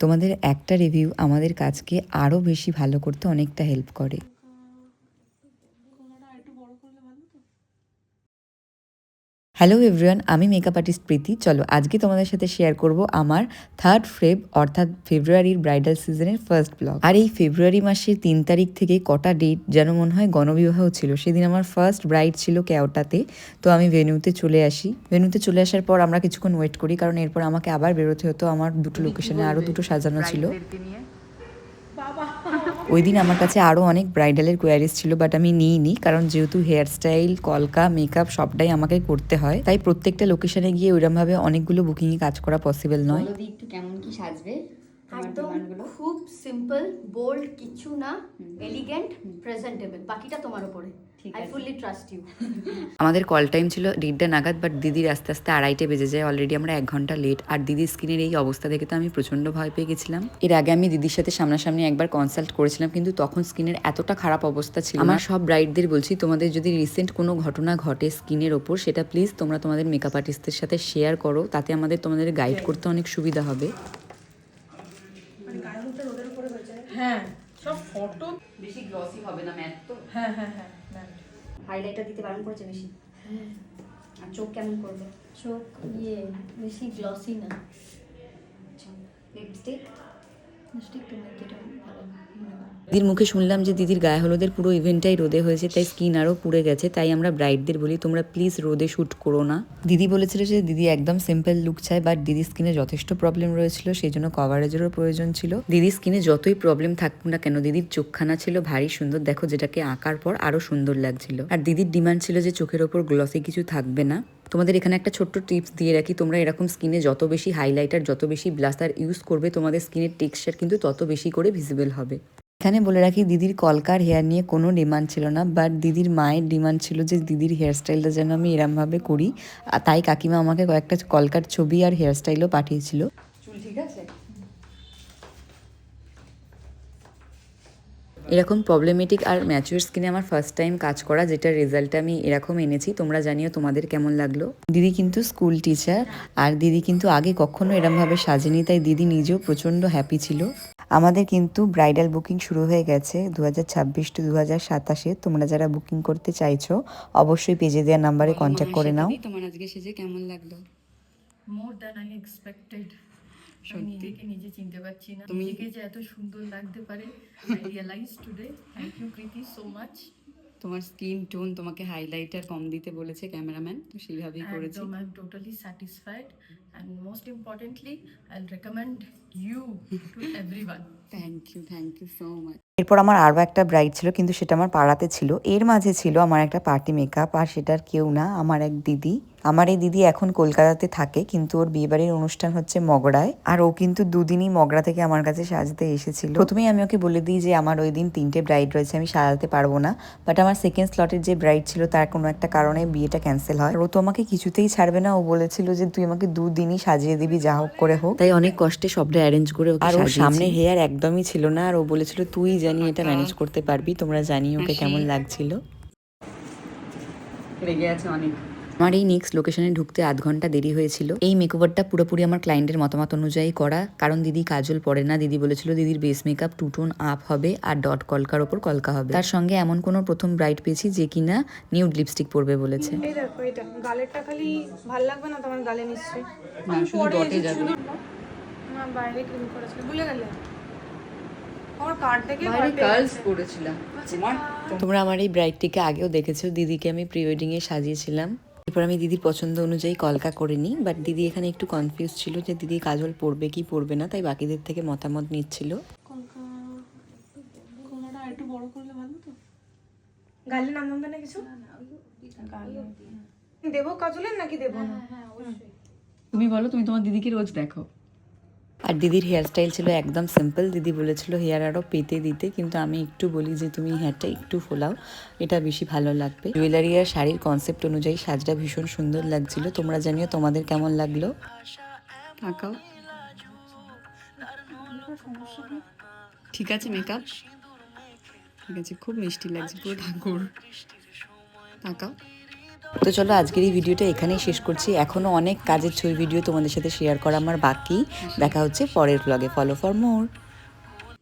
তোমাদের একটা রিভিউ আমাদের কাজকে আরও বেশি ভালো করতে অনেকটা হেল্প করে। হ্যালো এভরিওয়ান আমি মেকআপ আর্টিস্ট প্রীতি। চলো আজকে তোমাদের সাথে শেয়ার করব আমার থার্ড ফেব অর্থাৎ ফেব্রুয়ারির ব্রাইডাল সিজনের ফার্স্ট ব্লগ আর এই ফেব্রুয়ারি মাসের তিন তারিখ থেকে কটা ডেট যেন মনে হয় গণবিবাহ ছিল সেদিন আমার ফার্স্ট ব্রাইড ছিল কেওটাতে। তো আমি ভেন্যুতে চলে আসি। ভেন্যুতে চলে আসার পর আমরা কিছুক্ষণ ওয়েট করি কারণ এরপর আমাকে আবার বেরোতে হতো। আমার দুটো লোকেশনে আরও দুটো সাজানো ছিল। ওই দিন আমার কাছে আরও অনেক ব্রাইডালের কোয়ারিস ছিল বাট আমি নিইনি, কারণ যেহেতু হেয়ার স্টাইল কলকা মেকআপ সবটাই আমাকে করতে হয়। তাই প্রত্যেকটা লোকেশনে গিয়ে ওইরকমভাবে অনেকগুলো বুকিংয়ে কাজ করা পসিবল নয়। একটু কেমন কি সাজবে? একদম খুব সিম্পল বোল্ড কিছু না এলিগেন্ট প্রেজেন্টেবল বাকিটা তোমার উপরে আই ফুললি ট্রাস্ট ইউ আমাদের কল টাইম ছিল দেড়টা নাগাদ বাট দিদির আস্তে আস্তে আড়াইটে বেজে যায়। অলরেডি আমরা এক ঘণ্টা লেট আর দিদির স্কিনের এই অবস্থা দেখে তো আমি প্রচণ্ড ভয় পেয়ে গেছিলাম। এর আগে আমি দিদির সাথে সামনাসামনি একবার কনসাল্ট করেছিলাম কিন্তু তখন স্কিনের এতটা খারাপ অবস্থা ছিল আমার সব ব্রাইডদের বলছি তোমাদের যদি রিসেন্ট কোনো ঘটনা ঘটে স্কিনের ওপর সেটা প্লিজ তোমরা তোমাদের মেকআপ আর্টিস্টদের সাথে শেয়ার করো। তাতে আমাদের তোমাদের গাইড করতে অনেক সুবিধা হবে। হ্যাঁ সব ফটো বেশি গ্লসি হবে না ম্যাট তো? হ্যাঁ হ্যাঁ হ্যাঁ হাইলাইটার দিতে বারণ করেছে বেশি। আর চোখ কেমন করবে? চোখ ইয়ে বেশি গ্লসি না। লিপস্টিক লিপস্টিক তুমি যেটা ভালো মনে করো। দিদির মুখে শুনলাম যে দিদির গায়ে হলুদের পুরো ইভেন্টটাই রোদে হয়েছে, তাই স্কিন আরও পুড়ে গেছে, তাই আমরা ব্রাইডদের বলি, তোমরা প্লিজ রোদে শ্যুট করো না। দিদি বলেছিল যে দিদি একদম সিম্পল লুক চায় বাট দিদির স্কিনে যথেষ্ট প্রবলেম রয়েছিল সেই জন্য কভারেজেরও প্রয়োজন ছিল। দিদির স্কিনে যতই প্রবলেম থাকুক না কেন, দিদির চোখখানা ছিল ভারী সুন্দর, দেখো যেটাকে আঁকার পর আরও সুন্দর লাগছিল। আর দিদির ডিমান্ড ছিল যে চোখের ওপর গ্লসি কিছু থাকবে না। তোমাদের এখানে একটা ছোট্ট টিপস দিয়ে রাখি, তোমরা এরকম স্কিনে যত বেশি হাইলাইটার যত বেশি ব্লাস্টার ইউজ করবে, তোমাদের স্কিনের টেক্সচার কিন্তু তত বেশি করে ভিজিবল হবে। এখানে বলে রাখি দিদির কলকার হেয়ার নিয়ে কোনো ডিমান্ড ছিল না বাট দিদির মায়ের ডিমান্ড ছিল যে দিদির হেয়ার স্টাইলটা যেন আমি এরমভাবে করি। আর তাই কাকিমা আমাকে কয়েকটা কলকার ছবি আর হেয়ার স্টাইলও পাঠিয়েছিল। চুল ঠিক আছে? এরকম প্রবলেমেটিক আর ম্যাচিওর স্কিনে আমার ফার্স্ট টাইম কাজ করা যেটার রেজাল্ট আমি এরকম এনেছি। তোমরা জানিও তোমাদের কেমন লাগল। দিদি কিন্তু স্কুল টিচার আর দিদি কিন্তু আগে কখনো এরমভাবে সাজেনি তাই দিদি নিজেও প্রচণ্ড হ্যাপি ছিল। আমাদের কিন্তু ব্রাইডাল বুকিং শুরু হয়ে গেছে দু হাজার ছাব্বিশ টু দু হাজার সাতাশে। তোমরা যারা বুকিং করতে চাইছো অবশ্যই পেজে দেওয়া নাম্বারে কন্ট্যাক্ট করে নাও। তোমার আজকে সেজে কেমন লাগল? মোর দ্যান আই এক্সপেক্টেড নিজেকে নিজে চিনতে পারছি না। তুমি- নিজেকে যে এত সুন্দর লাগতে পারে I realise today thank you Preeti so much তোমার স্কিন টোন তোমাকে হাইলাইটার কম দিতে বলেছে ক্যামেরাম্যান তো সেইভাবেই করেছি। একদম I am totally satisfied and most importantly I recommend এরপর আমার আরও একটা ব্রাইড ছিল কিন্তু সেটা আমার পাড়াতে ছিল। এর মাঝে ছিল আমার একটা পার্টি মেকআপ আর সেটার কেউ না আমার এক দিদি। আমার এই দিদি এখন কলকাতাতে থাকে কিন্তু ওর বিয়েবাড়ির অনুষ্ঠান হচ্ছে মগড়ায় আর ও কিন্তু দুদিনই মগড়া থেকে আমার কাছে সাজতে এসেছিল। প্রথমেই আমি ওকে বলে দিই যে আমার ওই দিন তিনটে ব্রাইড রয়েছে আমি সাজাতে পারব না। বাট আমার সেকেন্ড স্লটের যে ব্রাইড ছিল তার কোনো একটা কারণে বিয়েটা ক্যান্সেল হয়। ও তো আমাকে কিছুতেই ছাড়বে না। ও বলেছিল যে তুই আমাকে দুদিনই সাজিয়ে দিবি যা হোক করে হোক। তাই অনেক কষ্টে সবটা অ্যারেঞ্জ করে আর ওর সামনে হেয়ার একদমই ছিল না আর ও বলেছিল তুই জানি এটা ম্যানেজ করতে পারবি তোমরা জানি ওকে কেমন লাগছিল। রেগে আছে অনেক। আমার এই নেক্সট লোকেশনে ঢুকতে আধ ঘণ্টা দেরি হয়েছিল। এই মেকওভারটা পুরোপুরি আমার ক্লায়েন্টের মতামত অনুযায়ী করা। কারণ দিদি কাজল পড়ে না দিদি বলেছিল দিদির base makeup to tone up হবে আর ডট কলকার ওপর কলকা হবে। তার সঙ্গে এমন কোনো প্রথম ব্রাইট পেয়েছি যে কিনা নিউড লিপস্টিক পরবে বলেছে। এই দেখো এটা। গালেরটা খালি ভালো লাগবে না তোমার গালে নিশ্চয়ই? বাইরে ক্রিম করেছিল। ভুলে গেলে। করেছিলাম তোমার? তোমরা? আমার এই ব্রাইডটিকে আগেও দেখেছ। দিদিকে আমি প্রি ওয়েডিং এ সাজিয়েছিলাম। এরপর আমি দিদির পছন্দ অনুযায়ী কলকা করে নিই। বাট দিদি এখানে একটু কনফিউজ ছিল যে দিদি কাজল পরবে কি পরবে না তাই বাকিদের থেকে মতামত নিচ্ছিল। কোনটা একটু বড় করলে ভালো তো? গালে নাম না কিছু? দেবো কাজলের নাকি দেবো না? তুমি বলো তুমি তোমার দিদিকে রোজ দেখো। আর দিদির হেয়ার স্টাইল ছিল একদম সিম্পল দিদি বলেছিল হেয়ার আরও পেতে দিতে, কিন্তু আমি একটু বলি যে, তুমি হেয়ারটা একটু ফোলাও, এটা বেশি ভালো লাগবে। জুয়েলারি আর শাড়ির কনসেপ্ট অনুযায়ী সাজটা ভীষণ সুন্দর লাগছিল। তোমরা জানিও তোমাদের কেমন লাগল? ঠিক আছে মেকআপ ঠিক আছে, খুব মিষ্টি লাগছে, পুরো ঠাকুর। তাকাও। তো চলো আজকের এই ভিডিওটা এখানেই শেষ করছি। এখনও অনেক কাজের ছবি ভিডিও তোমাদের সাথে শেয়ার করা আমার বাকি। দেখা হচ্ছে পরের ব্লগে ফলো ফর মোর